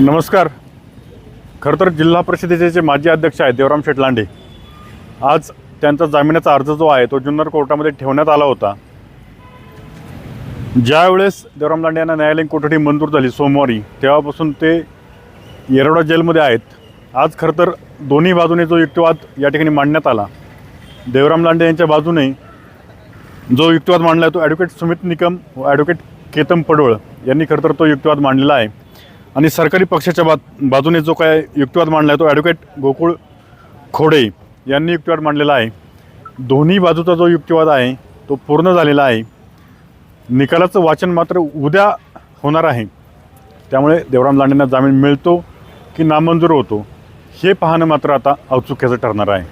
नमस्कार. खरं तर जिल्हा परिषदेचे जे माजी अध्यक्ष आहेत देवराम शेठ लांडे आज त्यांचा जामिनाचा अर्ज जो आहे तो जुन्नर कोर्टामध्ये ठेवण्यात आला होता. ज्यावेळेस देवराम लांडे यांना न्यायालयीन कोठडी मंजूर झाली सोमवारी तेव्हापासून ते येरवडा जेलमध्ये आहेत. आज खरं तर दोन्ही बाजूने जो युक्तिवाद या ठिकाणी मांडण्यात आला. देवराम लांडे यांच्या बाजूने जो युक्तिवाद मांडला आहे तो ॲडव्होकेट सुमित निकम व ॲडव्होकेट केतन पडवळ यांनी खरं तर तो युक्तिवाद मांडलेला आहे. आणि सरकारी पक्षाच्या बा बाजूने जो काय युक्तिवाद मांडला आहे तो ॲडव्होकेट गोकुळ खोडे यांनी युक्तिवाद मांडलेला आहे. दोन्ही बाजूचा जो युक्तिवाद आहे तो पूर्ण झालेला आहे. निकालाचं वाचन मात्र उद्या होणार आहे. त्यामुळे देवराम लांडेंना जामीन मिळतो की नामंजूर होतो हे पाहणं मात्र आता औत्सुक्याचं ठरणार आहे.